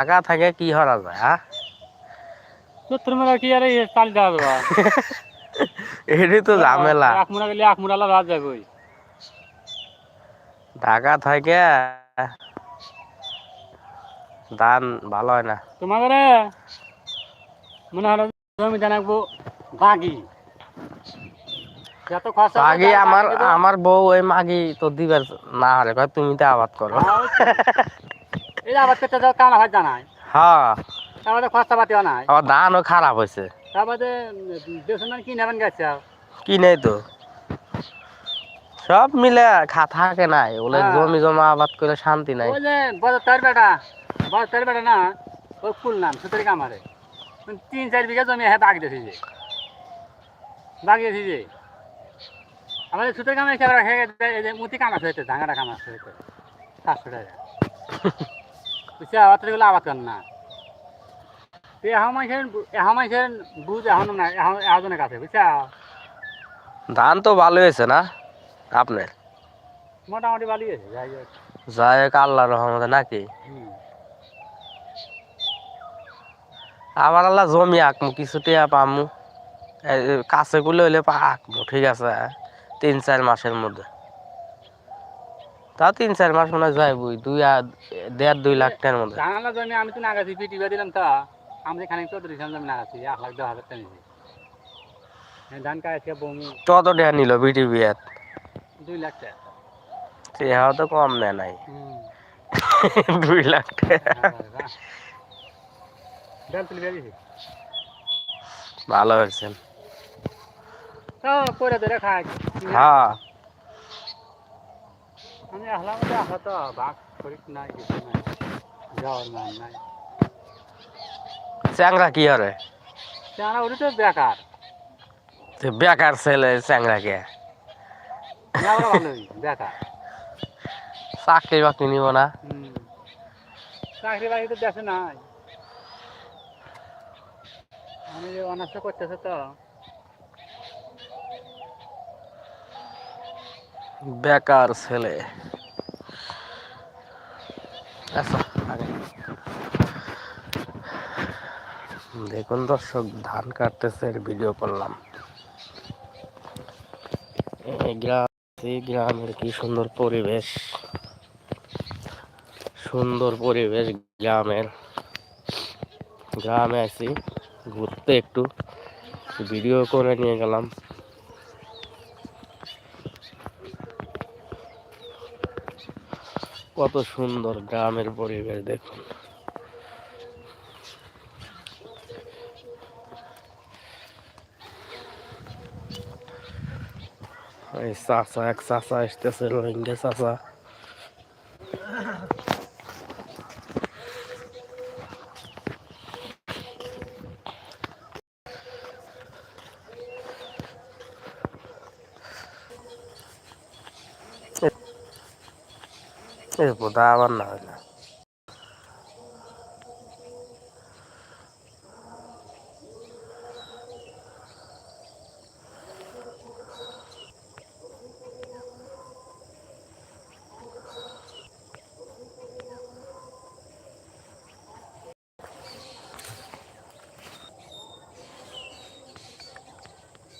টাকা থাকে কি হরা যায় হ্যাঁ তোর মেলা কি আরে চাল দেওয়া দেওয়া এটি তো ঝামেলা। এক মুড়া গেলে এক মুড়ালা রাত যাবে ওই ঢাকা থাকে। ধান ভালো হয় না। তোমাদের মনে হয় জমি জানাব বাগি। যত মাগি আমার আমার বউ ওই মাগি তো দিবার না হলে কয় তুমি তো আবাদ করো। এই করতে যাও কানা জানাই। হ্যাঁ। তারপরে খরচা পাতিও নাই। আবার ধানও খারাপ হয়েছে। তারপরে কি নেবেন গেছে কি তো? সব মিলে খা থাকে নাই। ওগুলো হ্যাঁ। জমি জমা আবাদ করে শান্তি নাই। ওই যে বাজার তার বেটা বাজার তার বেটা না ওই ফুল নাম সুতরি কামারে। তিন চার বিঘা জমি হ্যাঁ বাগ দিয়েছি। যে বাগ দিয়েছি। যে আমাদের সুতরি কামে মুতি কামাস ধাঙ্গাটা কামাস হয়েছে টাকা। বুঝছে অতগুলো আবাদ করেন না? তো এখন মানুষের এখন মানুষের বুঝ এখন না এখন এজনের কাছে বুঝছা? ধান তো ভালো হয়েছে না আপনার? মোটামুটি ভালোই আছে যাই হোক। যাই হোক আল্লাহ রহমতে নাকি। আবার আল্লাহ জমি আঁকমু কিছু টিয়া পামু। কাছে গুলো হইলে আঁকমু ঠিক আছে? তিন চার মাসের মধ্যে। তা তিন চার মাস মনে হয় যাইবই দুই আর- দেড় দুই লাখ টাকার মধ্যে জানালা জমি আমি তো নাগাছি পিটি দিলাম তা। আমি খানিক চৌধুরী জমি নাগাছি এক লাখ দশ হাজার টাকা ধান কাছে বমি। কত টাকা নিল বিটি বিয়াত? দুই লাখ টাকা। টিয়া তো কম নেয় নাই। দুই লাখ টাকা। ভালো হয়েছেন। তো পরে ধরে খাই। হ্যাঁ। আমি আসলাম তো আসা তো ভাগ করিস নাই কিছু নাই যাওয়ার মান নাই। চ্যাংরা কি হরে? কেন ওটা তো বেকার। বেকার ছেলে চ্যাংরাকে। বেকার। চাকরি বাকরি নিব না। চাকরি বাকরি তো দেশে নাই। আমি অনার্স করতেছে তো। বেকার ছেলে। আচ্ছা। দেখুন দর্শক, ধান কাটতেছে ভিডিও করলাম। গ্রাম গ্রামের কি সুন্দর পরিবেশ। সুন্দর পরিবেশ গ্রামের। গ্রামে আছি ঘুরতে একটু। ভিডিও করে নিয়ে গেলাম। কত সুন্দর গ্রামের পরিবেশ দেখুন। চাচা এক চাষা আসতেছে রোহিঙ্গা চাচা। এই বোধা আবার না হয় না